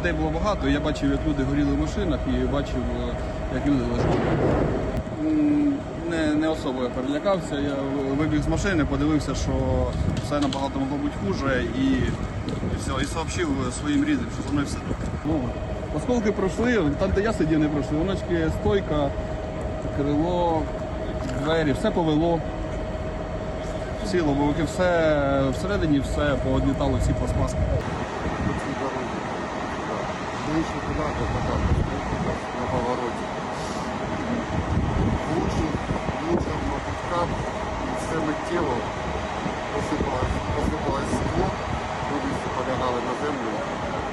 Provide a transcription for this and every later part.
людей було багато. Я бачив, як люди горіли в машинах і бачив, е, як люди лежали. Не, не особо я перелякався. Я вибіг з машини, подивився, що все набагато могло бути хуже і, і все, і сообщив своїм рідним, що зі мною все добре. Ну, осколки пройшли, там, де я сидів, не пройшли. Воночки, стойка, крило, двері, все повело. Всі лобовики, все всередині все поодлітало всі пластмаски. Очень дороги. Да. Ближче туди, до там, на мотоцикл, і все миттєво посипалось, посипалось скло, всі полягали на землю,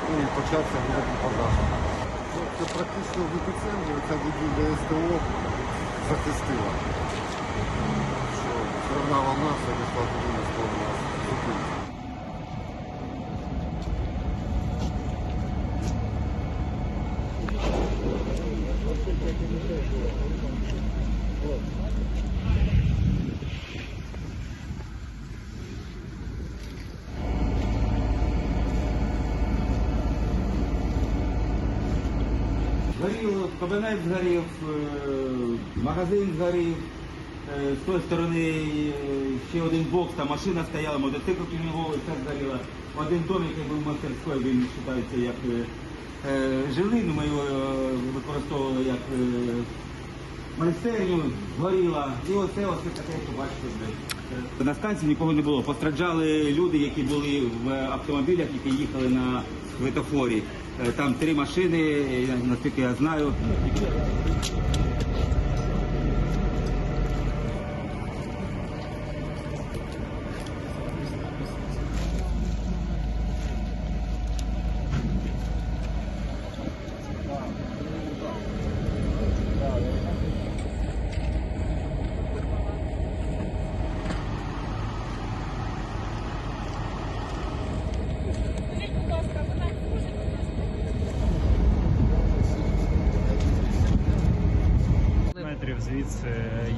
ну і почався великий пожар. Ну, Це практично в епіцентрі, ця будівля СТО захистила. Що зерна волна все вийшла туди на сторону. Згорів, кабінет згорів, е, магазин згорів, е, з тої сторони е, ще один бокс, там машина стояла, мотоцикл пільговий, все згоріло. Один дом, який був мастерською, він вважається як е, е, жилий, ну, ми е, використовували як е, майстерню, згоріла. І оце ось таке, що бачите. На станції нікого не було. Постраждали люди, які були в автомобілях, які їхали на светофорі. Там три машини, наскільки я знаю.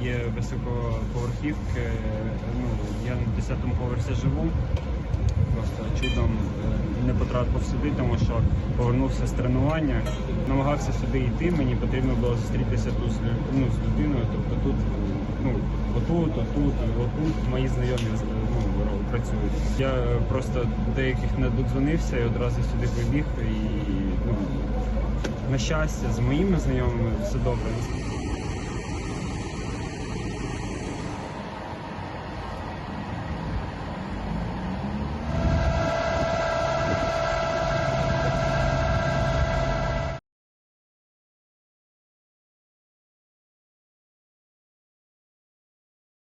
Є високоповерхівки. Ну, я на 10-му поверсі живу. Просто чудом е, не потрапив сюди, тому що повернувся з тренування. Намагався сюди йти. Мені потрібно було зустрітися тут ну, з людиною. Тобто тут, ну, отут, отут, отут мої знайомі ну, працюють. Я е, просто деяких не додзвонився і одразу сюди прибіг. І ну, на щастя, з моїми знайомими все добре.